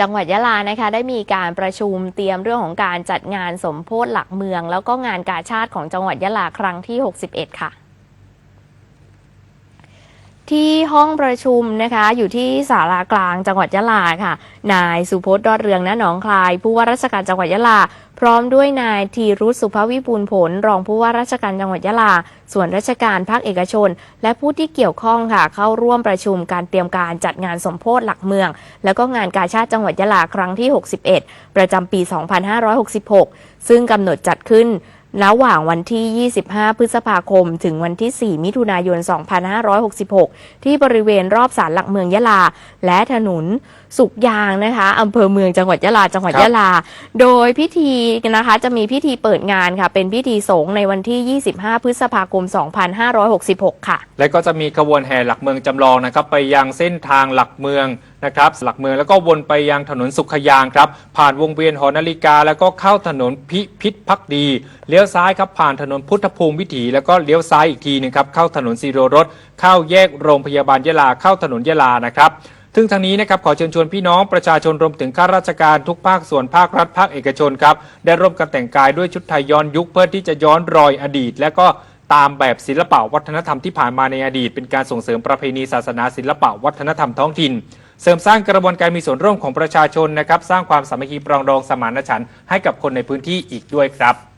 จังหวัดยะลานะคะได้มีการประชุมเตรียมเรื่องของการจัดงานสมโพธิหลักเมือง แล้วก็งานกาชาติของจังหวัดยะลาครั้งที่ 61 ค่ะ ที่ห้องประชุมนะคะ อยู่ที่ศาลากลางจังหวัดยะลาค่ะ นายสุพจน์รอดเรืองณหนองคลาย ผู้ว่าราชการจังหวัดยะลา พร้อมด้วยนายธีรุษสุภวิปูลผล รองผู้ว่าราชการจังหวัดยะลา ส่วนราชการภาคเอกชน และผู้ที่เกี่ยวข้องค่ะ เข้าร่วมประชุมการเตรียมการจัดงานสมโพธิหลักเมือง แล้วก็งานกาชาติจังหวัดยะลาครั้งที่ 61 ประจำปี 2566 ซึ่งกำหนดจัดขึ้น ระหว่างวันที่ 25 พฤษภาคม ถึงวันที่ 4 มิถุนายน 2566 ที่บริเวณรอบศาลหลักเมืองยะลา และถนนสุกยางนะคะอำเภอเมืองจังหวัดยะลา จังหวัดครับยะลา โดยพิธีนะคะจะมีพิธีเปิดงานค่ะ เป็นพิธีสงฆ์ในวันที่ 25 พฤษภาคม 2566 ค่ะ และก็จะมีขบวนแห่หลักเมืองจำลองนะครับ ไปยังเส้นทางหลักเมือง นะครับหลักเมืองแล้วก็วนไปยังถนนสุขยางครับ ผ่านวงเวียนหอนาฬิกา แล้วก็เข้าถนนพิพิธพักดี เลี้ยวซ้ายครับผ่านถนนพุทธภูมิวิถี แล้วก็เลี้ยวซ้ายอีกทีนึงครับเข้าถนนซีโรรถ เข้าแยกโรงพยาบาลยะลาเข้าถนนยะลานะครับซึ่งทางนี้นะครับขอเชิญชวนพี่น้องประชาชนรวมถึงข้าราชการทุกภาคส่วนภาครัฐภาคเอกชนครับได้ร่วมกันแต่งกายด้วยชุดไทยย้อนยุคเพื่อที่จะย้อนรอยอดีต และก็ตามแบบศิลปะวัฒนธรรมที่ผ่านมาในอดีต เป็นการส่งเสริมประเพณีศาสนาศิลปะวัฒนธรรมท้องถิ่น เสริมสร้างกระบวนการมีส่วนร่วมของประชาชนนะครับ สร้างความสามัคคีปรองดองสมานฉันท์ให้กับคนในพื้นที่อีกด้วยครับ